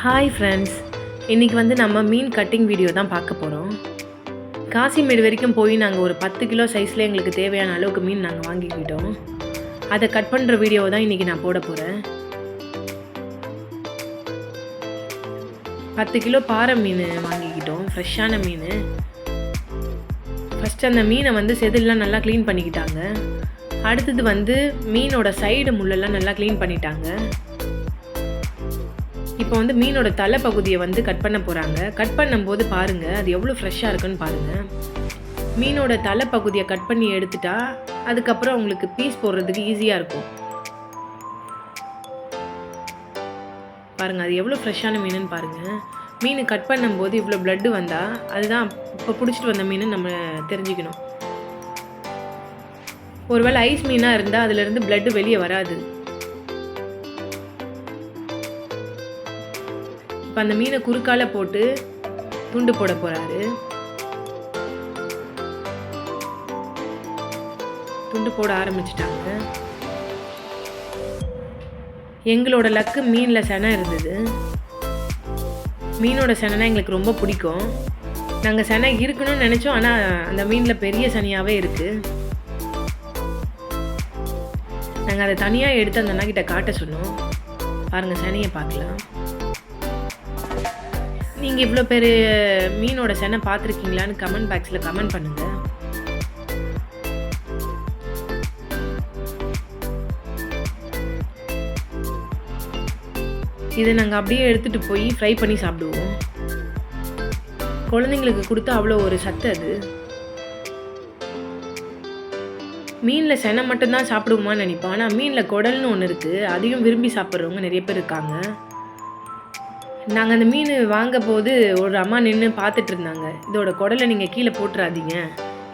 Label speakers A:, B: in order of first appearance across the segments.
A: Hi friends இன்றைக்கி வந்து நம்ம மீன் கட்டிங் வீடியோ தான் பார்க்க போகிறோம் காசிமேடு வரைக்கும் போய் நாங்கள் ஒரு பத்து கிலோ சைஸில் எங்களுக்கு தேவையான அளவுக்கு மீன் நாங்கள் வாங்கிக்கிட்டோம். அதை கட் பண்ணுற வீடியோவை தான் இன்றைக்கி நான் போட போகிறேன் பத்து கிலோ பாறை மீன் வாங்கிக்கிட்டோம். ஃப்ரெஷ்ஷான மீன். ஃபஸ்ட் அந்த மீனை வந்து செதிலெலாம் நல்லா க்ளீன் பண்ணிக்கிட்டாங்க. அடுத்தது வந்து மீனோட சைடு முள்ளெல்லாம் நல்லா க்ளீன் பண்ணிட்டாங்க. இப்போ வந்து மீனோட தலை பகுதியை வந்து கட் பண்ண போகிறாங்க கட் பண்ணும்போது பாருங்கள் அது எவ்வளோ ஃப்ரெஷ்ஷாக இருக்குன்னு பாருங்கள் மீனோட தலை பகுதியை கட் பண்ணி எடுத்துட்டா அதுக்கப்புறம் அவங்களுக்கு பீஸ் போடுறதுக்கு ஈஸியாக இருக்கும். பாருங்கள் அது எவ்வளோ ஃப்ரெஷ்ஷான மீனுன்னு பாருங்கள் மீன் கட் பண்ணும்போது இவ்வளோ பிளட்டு வந்தால் அதுதான் இப்போ பிடிச்சிட்டு வந்த மீன் நம்ம தெரிஞ்சுக்கணும். ஒருவேளை ஐஸ் மீனாக இருந்தால் அதுலேருந்து பிளட்டு வெளியே வராது. இப்போ அந்த மீனை குறுக்கால போட்டு துண்டு போட போகிறாரு துண்டு போட ஆரம்பிச்சிட்டாங்க. எங்களோட லக்கு மீனில் செனை இருந்தது. மீனோட செனைனா எங்களுக்கு ரொம்ப பிடிக்கும். நாங்கள் செனை இருக்கணும்னு நினச்சோம் ஆனால் அந்த மீனில் பெரிய சனியாகவே இருக்குது நாங்கள் அதை தனியாக எடுத்து அந்த அண்ணா கிட்ட காட்ட சொன்னோம். பாருங்கள் சனியை பார்க்கலாம். நீங்கள் இவ்வளோ பேர் மீனோட செனை பார்த்துருக்கீங்களான்னு கமெண்ட் பாக்ஸில் கமெண்ட் பண்ணுங்கள் இதை நாங்கள் அப்படியே எடுத்துகிட்டு போய் ஃப்ரை பண்ணி சாப்பிடுவோம். குழந்தைங்களுக்கு கொடுத்தா அவ்வளோ ஒரு சத்து அது. மீனில் செனை மட்டும்தான் சாப்பிடுவோமான்னு நினைப்போம். ஆனால் மீனில் குடல்னு ஒன்று இருக்குது அதையும் விரும்பி சாப்பிட்றவங்க நிறைய பேர் இருக்காங்க. நாங்கள் அந்த மீன் வாங்க போது ஒரு அம்மா நின்று பார்த்துட்டு இருந்தாங்க இதோட குடலை நீங்கள் கீழே போட்டுறாதீங்க.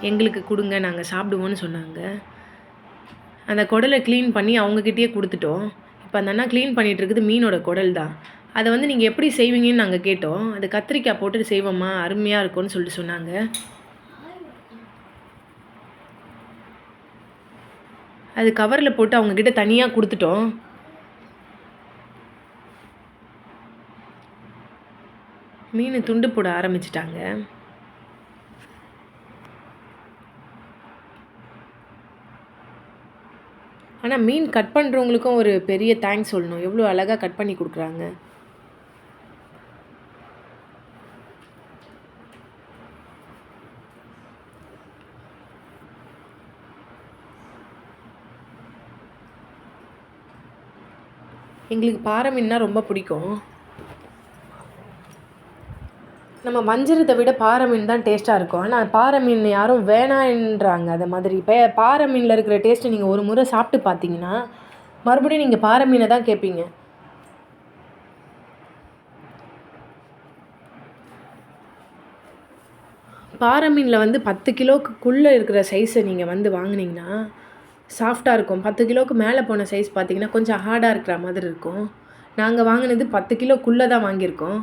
A: எங்களுக்கு கொடுங்க நாங்கள் சாப்பிடுவோன்னு சொன்னாங்க. அந்த குடலை க்ளீன் பண்ணி அவங்கக்கிட்டேயே கொடுத்துட்டோம். இப்போ அந்த அண்ணா க்ளீன் பண்ணிகிட்டு இருக்குது மீனோட குடல் தான். அதை வந்து நீங்கள் எப்படி செய்வீங்கன்னு நாங்கள் கேட்டோம். அது கத்திரிக்காய் போட்டு செய்வோம்மா அருமையாக இருக்கும்னு சொல்லிட்டு சொன்னாங்க. அது கவரில் போட்டு அவங்கக்கிட்ட தனியாக கொடுத்துட்டோம். மீன் துண்டு போட ஆரம்பிச்சிட்டாங்க. ஆனால் மீன் கட் பண்ணுறவங்களுக்கும் ஒரு பெரிய தேங்க்ஸ் சொல்லணும். எவ்வளோ அழகாக கட் பண்ணி கொடுக்குறாங்க. எங்களுக்கு பாறை மீன்னா ரொம்ப பிடிக்கும். நம்ம வஞ்சிரத்தை விட பாறை மீன் தான் டேஸ்ட்டாக இருக்கும். ஆனால் பாறை மீன் யாரும் வேணான்றாங்க அதை மாதிரி இப்போ பாறை மீனில் இருக்கிற டேஸ்ட்டை நீங்கள் ஒரு முறை சாப்பிட்டு பார்த்தீங்கன்னா மறுபடியும் நீங்கள் பாறை மீனை தான் கேட்பீங்க பாறை மீனில் வந்து பத்து கிலோக்குள்ளே இருக்கிற சைஸை நீங்கள் வந்து வாங்கினீங்கன்னா சாஃப்டாக இருக்கும். பத்து கிலோவுக்கு மேலே போன சைஸ் பார்த்தீங்கன்னா கொஞ்சம் ஹார்டாக இருக்கிற மாதிரி இருக்கும். நாங்கள் வாங்கினது பத்து கிலோக்குள்ளே தான் வாங்கியிருக்கோம்.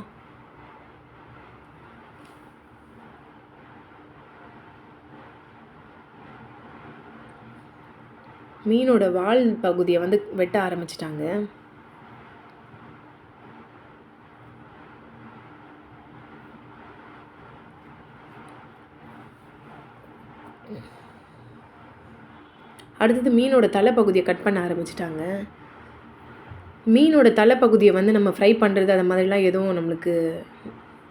A: மீனோட வால் பகுதியை வந்து வெட்ட ஆரம்பிச்சிட்டாங்க. அடுத்தது மீனோட தலைப்பகுதியை கட் பண்ண ஆரம்பிச்சிட்டாங்க. மீனோட தலைப்பகுதியை வந்து நம்ம ஃப்ரை பண்ணுறது அது மாதிரிலாம் எதுவும் நம்மளுக்கு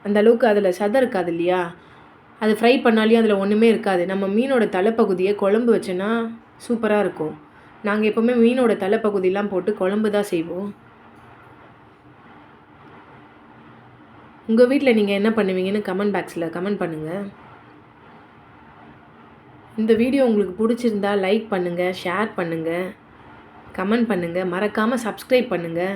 A: அந்த அளவுக்கு அதில் சதை இருக்காது இல்லையா? அது ஃப்ரை பண்ணாலையும் அதில் ஒன்றுமே இருக்காது. நம்ம மீனோட தலைப்பகுதியை குழம்பு வச்சோன்னா சூப்பராக இருக்கும். நாங்கள் எப்போவுமே மீனோட தலைப்பகுதியெலாம் போட்டு குழம்பு தான் செய்வோம். உங்கள் வீட்டில் நீங்கள் என்ன பண்ணுவீங்கன்னு கமெண்ட் பாக்ஸில் கமெண்ட் பண்ணுங்கள் இந்த வீடியோ உங்களுக்கு பிடிச்சிருந்தா லைக் பண்ணுங்கள் ஷேர் பண்ணுங்கள் கமெண்ட் பண்ணுங்கள் மறக்காமல் சப்ஸ்கிரைப் பண்ணுங்கள்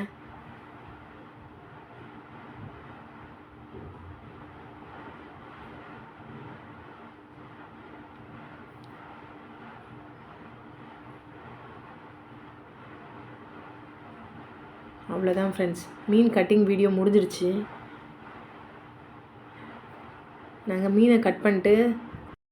A: அவ்வளோதான் ஃப்ரெண்ட்ஸ் மீன் கட்டிங் வீடியோ முடிஞ்சிருச்சு. நாங்கள் மீனை கட் பண்ணிட்டு